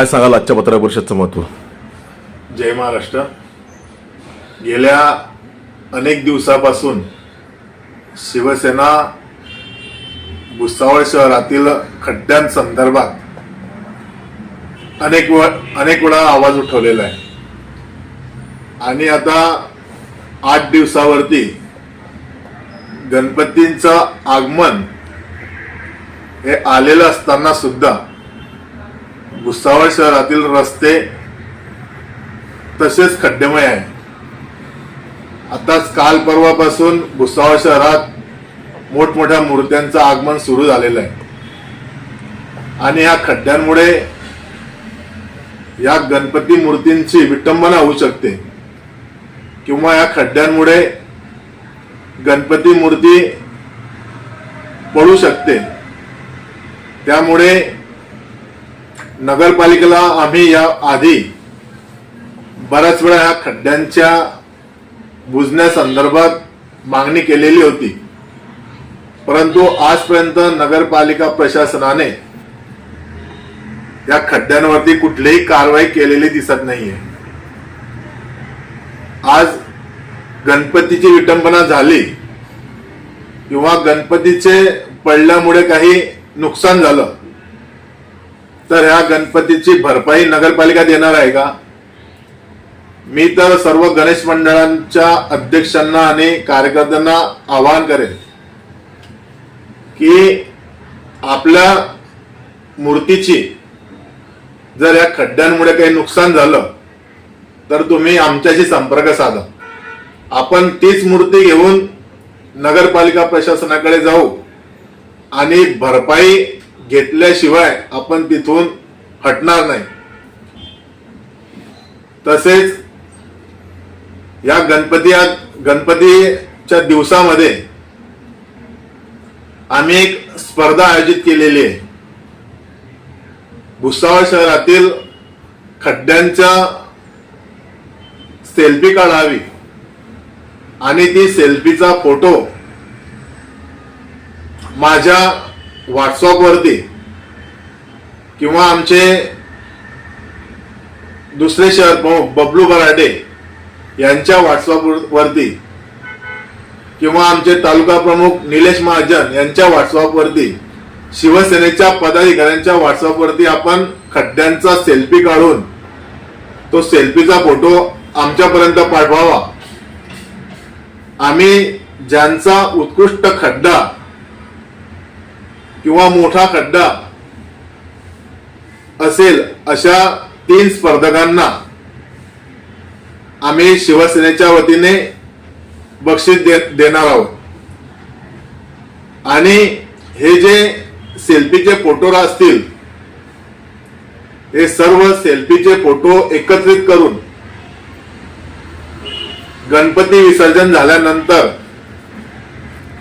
काय सांगाल आजच्या पत्रकार परिषदचं महत्त्व जय महाराष्ट्र. गेल्या अनेक दिवसापासून शिवसेना भुसावळ शहरातील खड्ड्यांसंदर्भात अनेक व अनेक वेळा आवाज उठवलेला आहे. आणि आता आठ दिवसावरती गणपतींचं आगमन हे आलेलं असताना सुद्धा भुसावळ शहरातील रस्ते तसेच खड्डेमय आहे आताच काल परवापासून भुसावळ शहरात मोठमोठ्या मूर्त्यांचं आगमन सुरू झालेलं आहे. आणि या खड्ड्यांमुळे या गणपती मूर्तींची विटंबना होऊ शकते. किंवा या खड्ड्यांमुळे गणपती मूर्ती पडू शकते. त्यामुळे नगरपालिकेला आम्ही या आधी बऱ्याच वेळा ह्या खड्ड्यांच्या बुजण्यासंदर्भात मागणी केलेली होती. परंतु आजपर्यंत नगरपालिका प्रशासनाने या खड्ड्यांवरती कुठलीही कारवाई केलेली दिसत नाहीये. आज गणपतीची विटंबना झाली किंवा गणपतीचे पडल्यामुळे काही नुकसान झालं तर ह्या गणपतीची भरपाई नगरपालिका देणार आहे का? मी तर सर्व गणेश मंडळांच्या अध्यक्षांना आणि कार्यकर्त्यांना आवाहन करेन की आपल्या मूर्तीची जर या खड्ड्यांमुळे काही नुकसान झालं तर तुम्ही आमच्याशी संपर्क साधा. आपण तीच मूर्ती घेऊन नगरपालिका प्रशासनाकडे जाऊ आणि भरपाई घेतल्याशिवाय आपण तिथून हटणार नाही. तसेच या गणपती गणपतीच्या दिवसामध्ये आम्ही एक स्पर्धा आयोजित केलेली आहे. भुसावळ शहरातील खड्ड्यांच्या सेल्फी काढावी आणि ती सेल्फीचा फोटो माझ्या व्हॉट्सअपवरती किंवा आमचे दुसरे शहर प्रमुख बबलू बराडे यांच्या व्हॉट्सअप वरती किंवा आमचे तालुका प्रमुख निलेश महाजन यांच्या व्हॉट्सअपवरती शिवसेनेच्या पदाधिकाऱ्यांच्या व्हॉट्सअपवरती आपण खड्ड्यांचा सेल्फी काढून तो सेल्फीचा फोटो आमच्यापर्यंत पाठवावा. आम्ही ज्यांचा उत्कृष्ट खड्डा किंवा मोठा खड्डा असेल अशा तीन स्पर्धकांना आम्ही शिवसेनेच्या वतीने बक्षीस दे देणार आहोत. आणि हे जे सेल्फीचे फोटो असतील हे सर्व सेल्फीचे फोटो एकत्रित करून गणपती विसर्जन झाल्यानंतर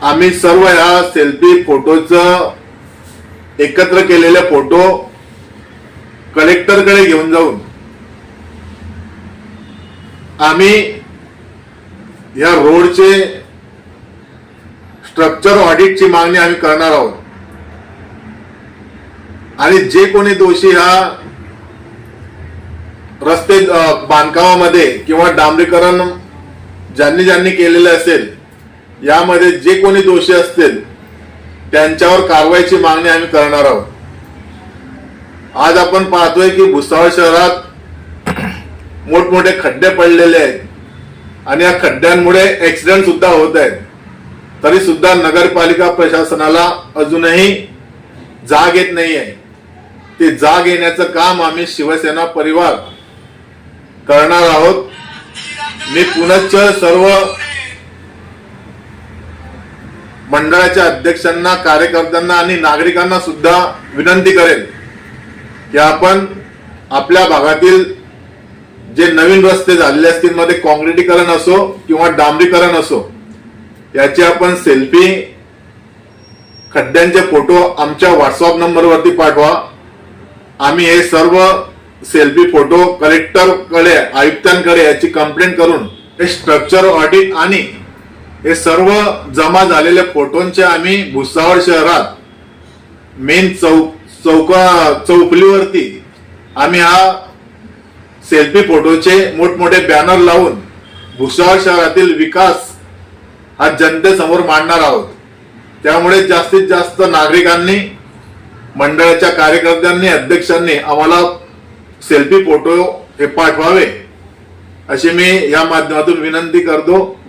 आम्ही सर्व ह्या सेल्फी फोटोचं एकत्र केलेले फोटो कलेक्टरकडे घेऊन जाऊन आम्ही या रोडचे स्ट्रक्चर ऑडिटची मागणी आम्ही करणार आहोत. आणि जे कोणी दोषी हा रस्ते बांधकामामध्ये किंवा डांबरीकरण ज्यांनी ज्यांनी केलेलं असेल यामध्ये जे कोणी दोषी असतील त्यांच्यावर कारवाईची मागणी आम्ही करणार आहोत. आज आपण पाहतोय की भुसावळ शहरात मोठमोठे खड्डे पडलेले आहेत आणि या खड्ड्यांमुळे ऍक्सिडेंट सुद्धा होत आहेत. तरी सुद्धा नगरपालिका प्रशासनाला अजूनही जाग येत नाही आहे ते जाग येण्याचं काम आम्ही शिवसेना परिवार करणार आहोत. मी पुनश्च सर्व मंडळाच्या अध्यक्षांना कार्यकर्त्यांना आणि नागरिकांना सुद्धा विनंती करेन की आपण आपल्या भागातील जे नवीन रस्ते झालेले असतील मध्ये काँक्रिटीकरण असो किंवा डांबरीकरण असो याची आपण सेल्फी खड्ड्यांचे फोटो आमच्या व्हॉट्सअप नंबरवरती पाठवा. आम्ही हे सर्व सेल्फी फोटो कलेक्टरकडे आयुक्तांकडे याची कंप्लेंट करून हे स्ट्रक्चर ऑडिट आणि हे सर्व जमा झालेल्या फोटोंचे आम्ही भुसावळ शहरात मेन चौक चौका चौफलीवरती आम्ही हा सेल्फी फोटोचे मोठमोठे बॅनर लावून भुसावळ शहरातील विकास हा जनतेसमोर मांडणार आहोत. त्यामुळे जास्तीत जास्त नागरिकांनी मंडळाच्या कार्यकर्त्यांनी अध्यक्षांनी आम्हाला सेल्फी फोटो हे पाठवावे अशी मी या माध्यमातून विनंती करतो.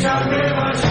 Chandra Chandra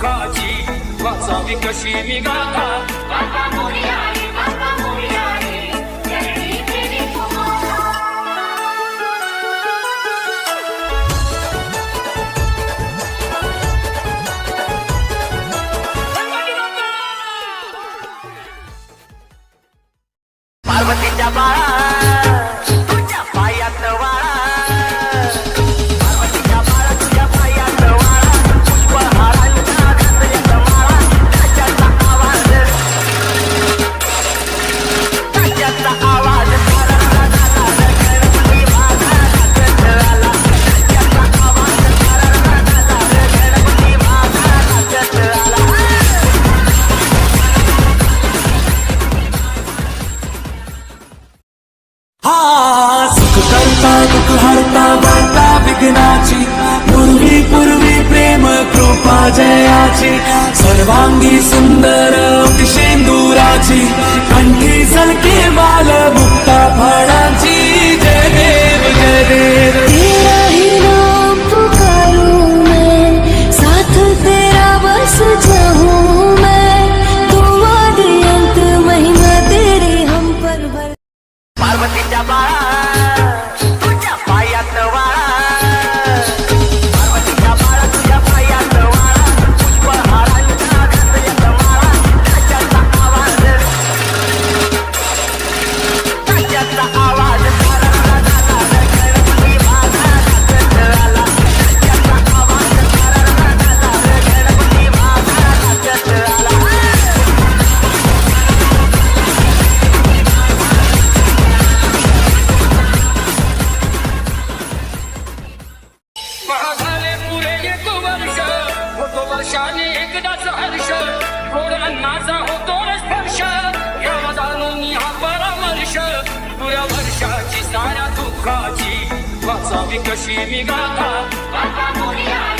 हक्काची वाचावी कशी मी गाथा पार्वतीच्या बाळा जयाची सर्वांगी होतो वर्षाने एकदाच हर्ष गोड अन्नाचा होतो स्पर्श. या जाणून हा परामर्श पुऱ्या वर्षाची साऱ्या दुःखाची वाचावी कशी मी गाथा.